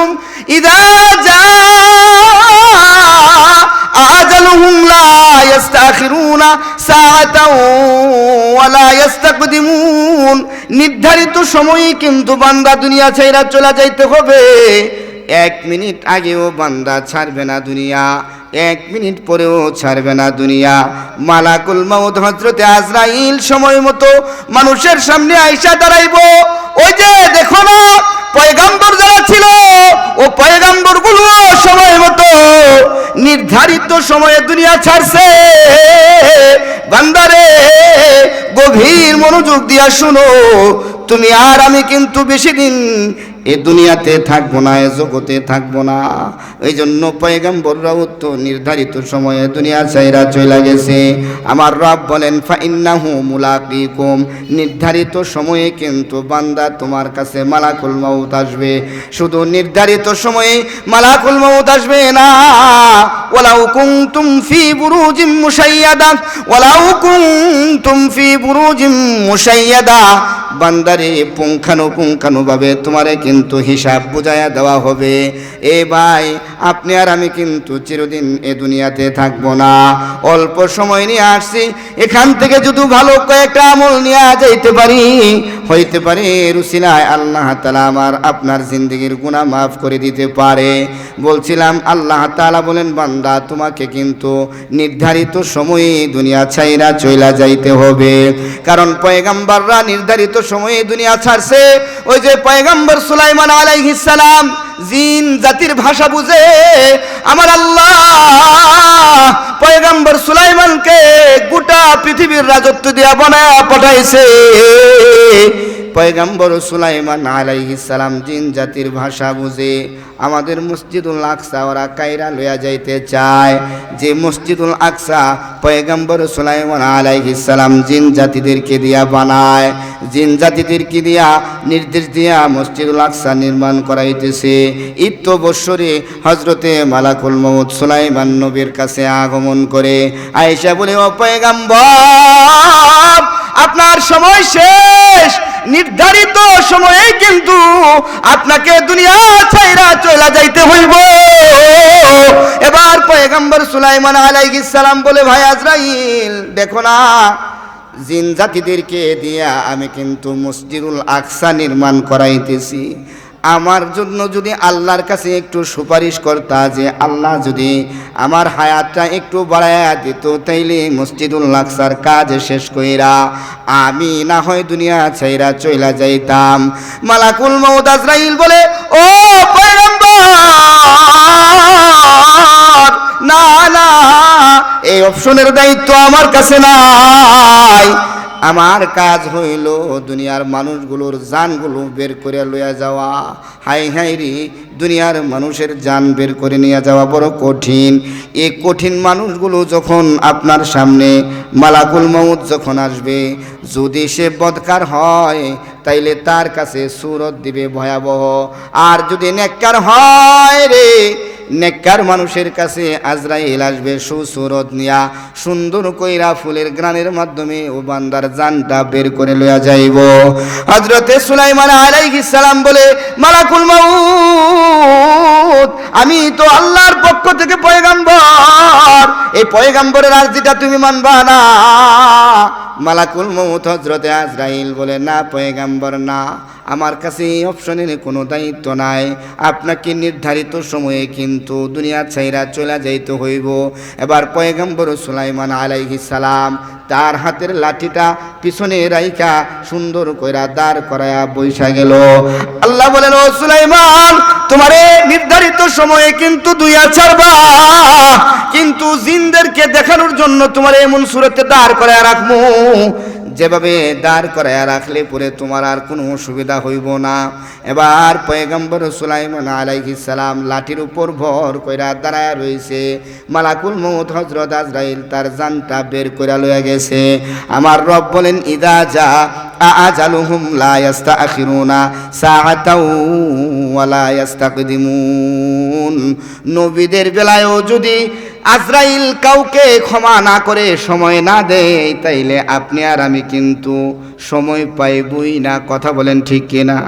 আহাদুহুম ইদা জা আজালুহুম লা ইস্তাখিরুনা সাআতাও নির্ধারিত সময়ে কিন্তু বান্দা দুনিয়া ছেড়ে চলে যাইতে হবে। এক মিনিট আগেও বান্দা ছাড়বে না দুনিয়া, এক মিনিট পরেও ছাড়বে না দুনিয়া। মালাকুল মাউদ হজরতে আজরাইল সময় মতো মানুষের সামনে আইসা দাঁড়াইব ওই যে দেখো না পয়গাম্বর যারা ছিল ও পয়গাম্বরগুলো সময় মতো নির্ধারিত সময়ে দুনিয়া ছাড়ছে। বান্দারে গভীর মনোযোগ দিয়া শুনো। তুমি আর আমি কিন্তু বেশি দিন এ দুনিয়াতে থাকব না, এ জগতে থাকব না। এই জন্য পয়গাম্বররাও তো নির্ধারিত সময়ে দুনিয়া চাইরা চলে গেছে। আমার রব বলেন, ফাইন্নাহু মুলাকিকুম। নির্ধারিত সময়ে কিন্তু বান্দা তোমার কাছে মালাকুল মাউত আসবে। শুধু নির্ধারিত সময়ে মালাকুল মাউত আসবে না। ওয়ালাউ কুনতুম ফি বুরুজিম মুশাইয়াদা। ওয়ালাউ কুনতুম ফি বুরুজিম মুশাইয়াদা। বান্দারে পুঙ্খানুপুঙ্খানুভাবে তোমারে কিন্তু হিসাব বুঝাইয়া দেওয়া হবে। এ ভাই, আপনি আর আমি কিন্তু চিরদিন এ দুনিয়াতে থাকব না। অল্প সময় নিয়ে আসছি, এখান থেকে যদি ভালো কয়েকটা আমল নিয়ে যাইতে পারি হইতে পারে রুসিলায় আল্লাহ তালা আমার আপনার জিন্দগির গুণা মাফ করে দিতে পারে। বলছিলাম, আল্লাহ তালা বলেন, বান্দা, তোমাকে কিন্তু নির্ধারিত সময়ে দুনিয়া ছাইরা চইলা যাইতে হবে। কারণ পয়গাম্বাররা নির্ধারিত সময়ে দুনিয়া ছাড়ছে। ওই যে পয়গাম্বর সুলাইমান আলাইহিস সালাম জিন জাতির ভাষা বুঝে আমার আল্লাহ পয়গাম্বর সুলাইমানকে গোটা পৃথিবীর রাজত্ব দিয়া বানায়া পাঠাইছে। পয়গাম্বর সুলাইমান সালাম জিন জাতির ভাষা বুঝে আমাদের মসজিদুল আকসা ওরা কাইরা লইয়া যাইতে চায়। যে মসজিদুল আকসা পয়গাম্বর সুলাইমান সালাম জিন জাতিদেরকে দিয়া বানায়। জিন জাতিদের কি দিয়া নির্দেশ দিয়া মসজিদুল আকসা নির্মাণ করাইতেছে? ইত্য বৎসরে হজরতে মালাকুল মৌদ সুলাইমান নবীর কাছে আগমন করে। আয়েশা বলে, ও পয়গাম্বর, আপনার সময় শেষ। নির্ধারিত সময়ে কিন্তু আপনাকে দুনিয়া ছাইরা চলে যাইতে হইব। এবার পয়গম্বর সুলাইমান আলাইহিস সালাম বলে, ভাই আজরাইল, দেখো না জিন জাতিদেরকে দিয়া আমি কিন্তু মসজিদুল আকসা নির্মাণ করাইতেছি। আমার জন্য যদি আল্লাহর কাছে একটু সুপারিশ করতা যে আল্লাহ যদি আমার হায়াতটা একটু বাড়াইয়া দিত, তাইলে মসজিদুল আকসার কাজ শেষ কইরা আমি না হয় দুনিয়া ছাইরা চইলা যাইতাম। মালাকুল মৌদ আজরাইল বলে, ও না না এই অপশনের দায়িত্ব আমার কাছে নাই। আমার কাজ হইল দুনিয়ার মানুষগুলোর জানগুলো বের করে লইয়া যাওয়া। হাই হাই রে, দুনিয়ার মানুষের জান বের করে নিয়ে যাওয়া বড় কঠিন। এই কঠিন মানুষগুলো যখন আপনার সামনে মালাকুল মৌত যখন আসবে, যদি সে বদকার হয়, তাইলে তার কাছে সুরত দিবে ভয়াবহ। আর যদি নেককার হয় রে নেককার মানুষের কাছে আজরাইল আসবে সুসুরত নিয়া। সুন্দর কইরা ফুলের গ্রানের মাধ্যমে ও বান্দার জানটা বের করে লইয়া যাইব। হজরতে সুলাইমান আলাইহিস সালাম বলে, মালাকুল মাউত! আমি তো আল্লাহর পক্ষ থেকে পয়গাম্বর। এই পয়গাম্বরের আরজিটা তুমি মানবা না। মালাকুল মৌত হজরতে আজরাইল বলে, না পয়গাম্বর, না। আমার কাছে এই অপশনের কোনো দায়িত্ব নাই। আপনাকে নির্ধারিত সময়ে কিন্তু দুনিয়া ছাইরা চলে যাইতে হইব। এবার পয়গাম্বর সুলাইমান আলাইহিস সালাম তার হাতের লাঠিটা পিছনে রাইখা সুন্দর কইরা দাঁড় করায়া বৈশা গেল। আল্লাহ বলেন, ও সুলাইমান, তোমার নির্ধারিত সময়ে কিন্তু দুই ছাড়বা। কিন্তু জিনদেরকে দেখানোর জন্য তোমার এমন সুরতে দাঁড় করায়া রাখব যেভাবে দাঁড় করাইয়া রাখলে পরে তোমার আর কোনো অসুবিধা হইব না। এবার পয়গম্বর সুলাইমান সালাম লাঠির উপর ভর কইরা দাঁড়ায় রয়েছে মালাকুল মৌত হজরত আজরাইল তার জানটা বের কইরা লইয়া গেছে। আমার রব বলেন, ইদা যা আজালুহুম লা ইস্তাখিরুনা সাআতাও ওয়া লা ইস্তাকদিমুন নবীদের বেলায়ও যদি আজরাইল কাউকে ক্ষমা না করে সময় না দেয়, তাইলে আপনি আর আমি কিন্তু সময় পাইবই না। কথা বলেন ঠিক কিনা?